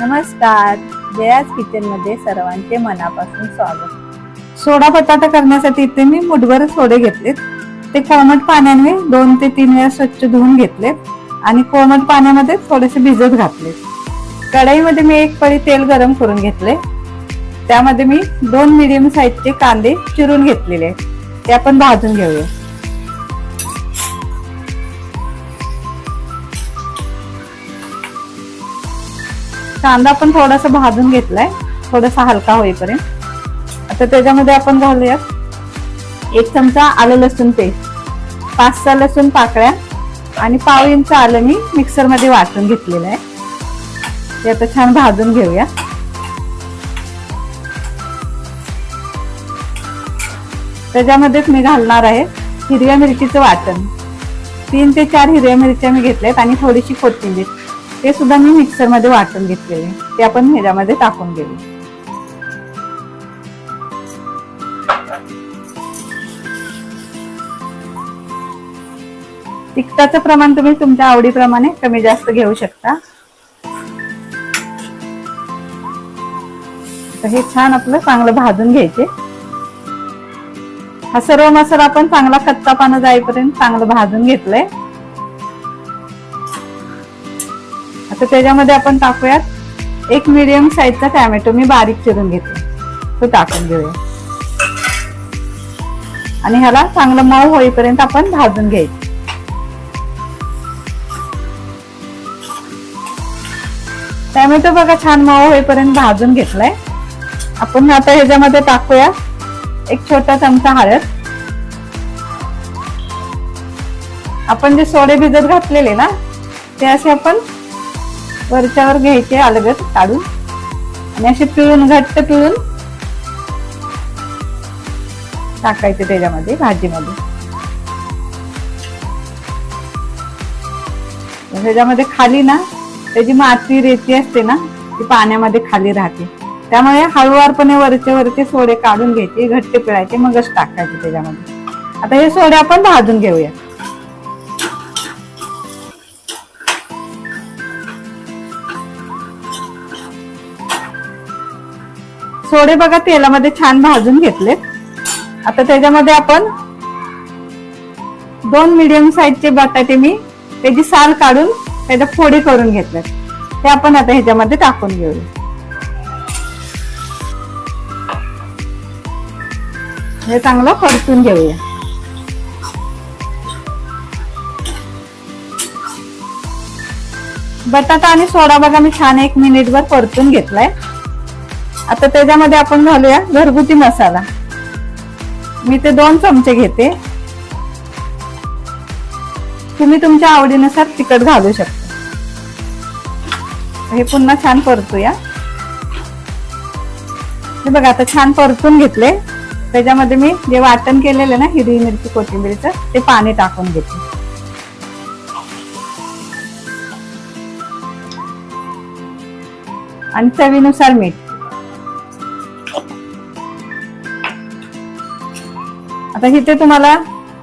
नमस्कार. जयाज किचनमध्ये सर्वांचे मनापासून स्वागत. सोडा बटाटा करण्यासाठी इथे मी मुठभर सोडे घेतलेत. ते कोमट पाण्याने दोन ते तीन वेळा स्वच्छ धुवून घेतलेत आणि कोमट पाण्यामध्ये थोडेसे भिजत घातले कढईमध्ये मी एक पळी तेल गरम करून घेतले. त्यामध्ये मी दोन मिडियम साईजचे कांदे चिरून घेतलेले ते आपण भाजून घेऊया. कांदा पण थोडासा भाजून घेतलाय. थोडासा हलका होईपर्यंत. आता त्याच्यामध्ये आपण घालूयात एक चमचा आलं लसूण पेस्ट. पाच सहा लसूण पाकळ्या आणि पाव इंच आलं मी मिक्सरमध्ये वाटून घेतलेलं आहे. ते आता छान भाजून घेऊया. त्याच्यामध्येच मी घालणार आहे हिरव्या मिरचीचं वाटण. तीन ते चार हिरव्या मिरच्या मी घेतल्यात आणि थोडीशी कोथिंबीर. ते सुद्धा मी मिक्सरमध्ये वाटून घेतलेले. ते आपण ह्याच्यामध्ये टाकून घेऊ तिखटाचं प्रमाण तुम्ही तुमच्या आवडीप्रमाणे कमी जास्त घेऊ शकता. तर हे छान आपलं चांगलं भाजून घ्यायचे. हा सर्व मसाला आपण चांगला कच्चा पानं जाईपर्यंत चांगलं भाजून घेतलंय. तर त्याच्यामध्ये आपण टाकूयात एक मिडियम साईजचा टॅमॅटो मी बारीक चिरून घेते. तो टाकून घेऊया. आणि ह्याला चांगलं मऊ होईपर्यंत आपण भाजून घ्यायचं. टॅमॅटो बघा छान मऊ होईपर्यंत भाजून घेतलाय. आपण आता ह्याच्यामध्ये टाकूया एक छोटा चमचा हळद. आपण जे सोडे भिजत घातलेले ना ते असे आपण वरच्यावर घ्यायचे अलगद काढून. आणि असे पिळून घट्ट पिळून टाकायचे त्याच्यामध्ये भाजीमध्ये. त्याच्यामध्ये खाली ना त्याची माती रेती असते ना ती पाण्यामध्ये खाली राहते. त्यामुळे हळूवारपणे वरचे वरचे सोडे काढून घ्यायचे घट्ट पिळायचे मगच टाकायचे त्याच्यामध्ये. आता हे सोडे आपण भाजून घेऊया थोडे बघा तेलामध्ये छान भाजून घेतलेत. आता त्याच्यामध्ये आपण दोन मिडियम साईजचे बटाटे मी त्याची साल काढून त्याच्या फोडी करून घेतल्यात ते आपण आता ह्याच्यामध्ये टाकून घेऊया. हे चांगलं परतून घेऊया. बटाटा आणि सोडा बघा मी छान एक मिनिटभर परतून घेतलाय. आता त्याच्यामध्ये आपण घालूया घरगुती मसाला. मी ते दोन चमचे घेते. तुम्ही तुमच्या आवडीनुसार तिखट घालू शकता. हे पुन्हा छान परतूया. हे बघा आता छान परतून घेतले. त्याच्यामध्ये मी जे वाटण केलेलं ना हिरवी मिरची कोथिंबीरचं ते पाणी टाकून घेते. आणि चवीनुसार मीठ. आता इथे तुम्हाला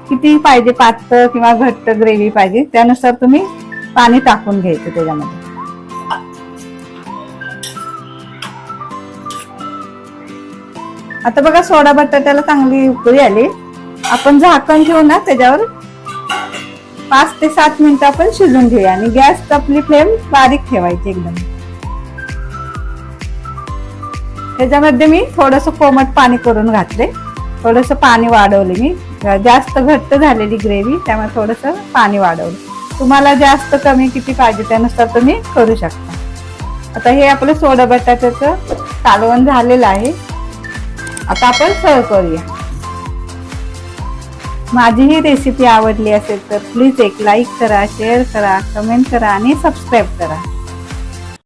किती पाहिजे पातळ किंवा घट्ट ग्रेव्ही पाहिजे त्यानुसार तुम्ही पाणी टाकून घ्यायचं त्याच्यामध्ये. आता बघा सोडा बटाट्याला चांगली उकळी आली. आपण झाकण घेऊ ना त्याच्यावर पाच ते सात मिनिटं आपण शिजून घेऊया आणि गॅस आपली फ्लेम बारीक ठेवायची एकदम. त्याच्यामध्ये मी थोडस कोमट पाणी करून घातले. थोडस पाणी वाढवले मी. जास्त घट्ट झालेली ग्रेव्ही त्यामुळे थोडस पाणी वाढवलं. तुम्हाला जास्त कमी किती पाहिजे त्यानुसार तुम्ही करू शकता. आता हे आपलं सोडा बटाट्याचं कालवण झालेलं आहे. आता आपण सर्व करूया. माझी ही रेसिपी आवडली असेल तर प्लीज एक लाईक करा शेअर करा कमेंट करा आणि सबस्क्राईब करा.